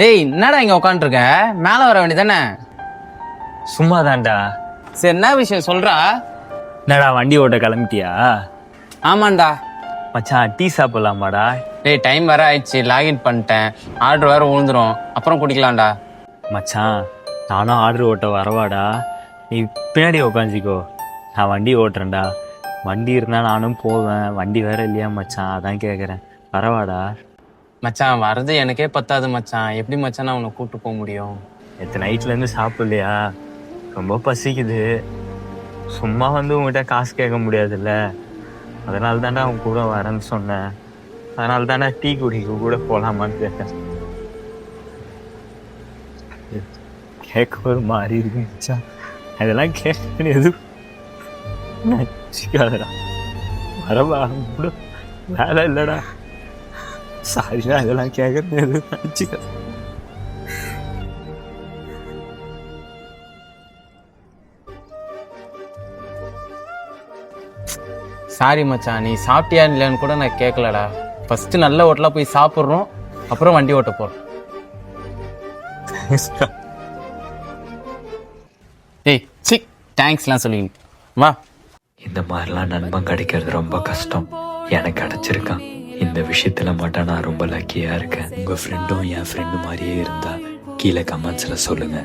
டேய் என்னடா இங்க உட்காந்துருக்க மேல வர வேண்டியதானே சும்மா தான்டா சரி என்ன விஷயம் சொல்றா? என்னடா வண்டி ஓட்ட கிளம்பிட்டியா? ஆமாண்டா. மச்சான் டீ சாப்பிடலாமாடா? டேய் டைம் வேற ஆயிடுச்சு. லாகின் பண்ணிட்டேன். ஆர்டர் வேற விழுந்துரும் அப்புறம் குடிக்கலாம்டா. மச்சான் நானும் ஆர்டர் ஓட்ட வரவாடா. நீ பின்னாடி உக்காந்துக்கோ. நான் வண்டி ஓட்டுறேன்டா. வண்டி இருந்தால் நானும் போவேன். வண்டி வேற இல்லையா மச்சான்? அதான் கேட்குறேன் வரவாடா. மச்சான் வரது எனக்கே பத்தாது மச்சான். எப்படி மச்சான் நான் உன்னை கூட்டு போக முடியும்? நேற்று நைட்லேருந்து சாப்பிடலையா? ரொம்ப பசிக்குது. சும்மா வந்து உங்ககிட்ட காசு கேட்க முடியாதுல்ல. அதனால தான்டா அவன் கூட வரேன்னு சொன்னேன். அதனால தானே டீ குடிக்க கூட போகலாமான்னு கேட்டேன். கேட்க ஒரு மாதிரி இருக்கு மச்சான். அதெல்லாம் கேட்க எதுவும். நினச்சிக்காதடா வரவா? கூட வேலை இல்லைடா. சாரிடா இதெல்லாம் கேட்கறது எதுவும் சாரி மச்சான். நீ சாப்பிட்டியா இல்லையான்னு கூட நான் கேட்கலடா ஃபர்ஸ்ட் நல்ல ஹோட்டலாக போய் சாப்பிட்றோம் அப்புறம் வண்டி ஓட்ட போறோம். ஏய் சி தேங்க்ஸ்லாம் சொல்லி. வா. இந்த மாதிரிலாம் நண்பன் கிடைக்கிறது ரொம்ப கஷ்டம். எனக்கு கிடைச்சிருக்கான். இந்த விஷயத்துல மட்டும் நான் ரொம்ப லக்கியா இருக்கேன். உங்க ஃப்ரெண்டும் என் ஃப்ரெண்டு மாதிரியே இருந்தா கீழே கமெண்ட்ஸ்ல சொல்லுங்க.